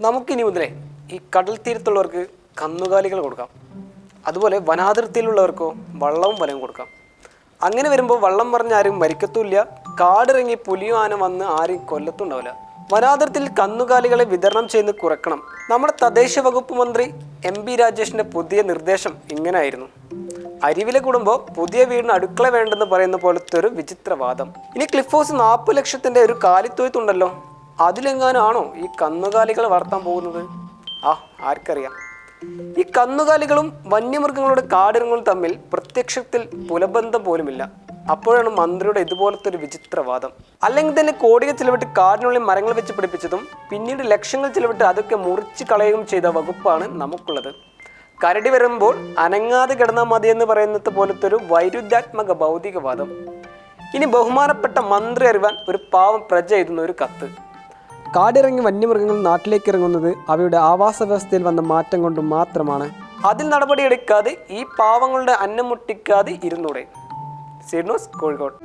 നമുക്കിനി മുതലേ ഈ കടൽ തീരത്തുള്ളവർക്ക് കന്നുകാലികൾ കൊടുക്കാം. അതുപോലെ വനാതിർത്തിയിലുള്ളവർക്കോ വള്ളവും വലവും കൊടുക്കാം. അങ്ങനെ വരുമ്പോൾ വള്ളം പറഞ്ഞ ആരും മരിക്കത്തുമില്ല. കാടിറങ്ങി പുലിയോ ആന വന്ന് ആരും കൊല്ലത്തുണ്ടാവില്ല. വനാതിർത്തിയിൽ കന്നുകാലികളെ വിതരണം ചെയ്ത് കുറക്കണം. നമ്മുടെ തദ്ദേശ വകുപ്പ് മന്ത്രി എം ബി രാജേഷിന്റെ പുതിയ നിർദ്ദേശം ഇങ്ങനെയായിരുന്നു. അരിവിലെ കൂടുമ്പോൾ പുതിയ വീടിന് അടുക്കള വേണ്ടെന്ന് പറയുന്ന പോലത്തെ ഒരു വിചിത്രവാദം. ഇനി ക്ലിഫ് ഹൗസ് നാൽപ്പത് ലക്ഷത്തിന്റെ ഒരു കാലിത്തൊയ്ത്തുണ്ടല്ലോ. അതിലെങ്ങാനും ആണോ ഈ കന്നുകാലികൾ വളർത്താൻ പോകുന്നത്? ആ ആർക്കറിയാം. ഈ കന്നുകാലികളും വന്യമൃഗങ്ങളുടെ കാടിറങ്ങളും തമ്മിൽ പ്രത്യക്ഷത്തിൽ പുലബന്ധം പോലുമില്ല. അപ്പോഴാണ് മന്ത്രിയുടെ ഇതുപോലത്തെ ഒരു വിചിത്രവാദം. അല്ലെങ്കിൽ തന്നെ കോടികൾ ചിലവിട്ട് കാടിനുള്ളിൽ മരങ്ങൾ വെച്ച് പിടിപ്പിച്ചതും പിന്നീട് ലക്ഷങ്ങൾ ചിലവിട്ട് അതൊക്കെ മുറിച്ച് കളയുകയും ചെയ്ത വകുപ്പാണ് നമുക്കുള്ളത്. കരടി വരുമ്പോൾ അനങ്ങാതെ കിടന്നാൽ മതിയെന്ന് പറയുന്നത് പോലത്തെ ഒരു വൈരുദ്ധ്യാത്മക ഭൗതികവാദം. ഇനി ബഹുമാനപ്പെട്ട മന്ത്രി അറിവാൻ ഒരു പാവം പ്രജ എഴുതുന്ന ഒരു കത്ത്. കാടിറങ്ങി വന്യമൃഗങ്ങൾ നാട്ടിലേക്ക് ഇറങ്ങുന്നത് അവയുടെ ആവാസ വ്യവസ്ഥയിൽ വന്ന മാറ്റം കൊണ്ട് മാത്രമാണ്. അതിൽ നടപടിയെടുക്കാതെ ഈ പാവങ്ങളുടെ അന്നം മുട്ടിക്കാതെ ഇരുന്നൂടെ. Seed news Kozhikode.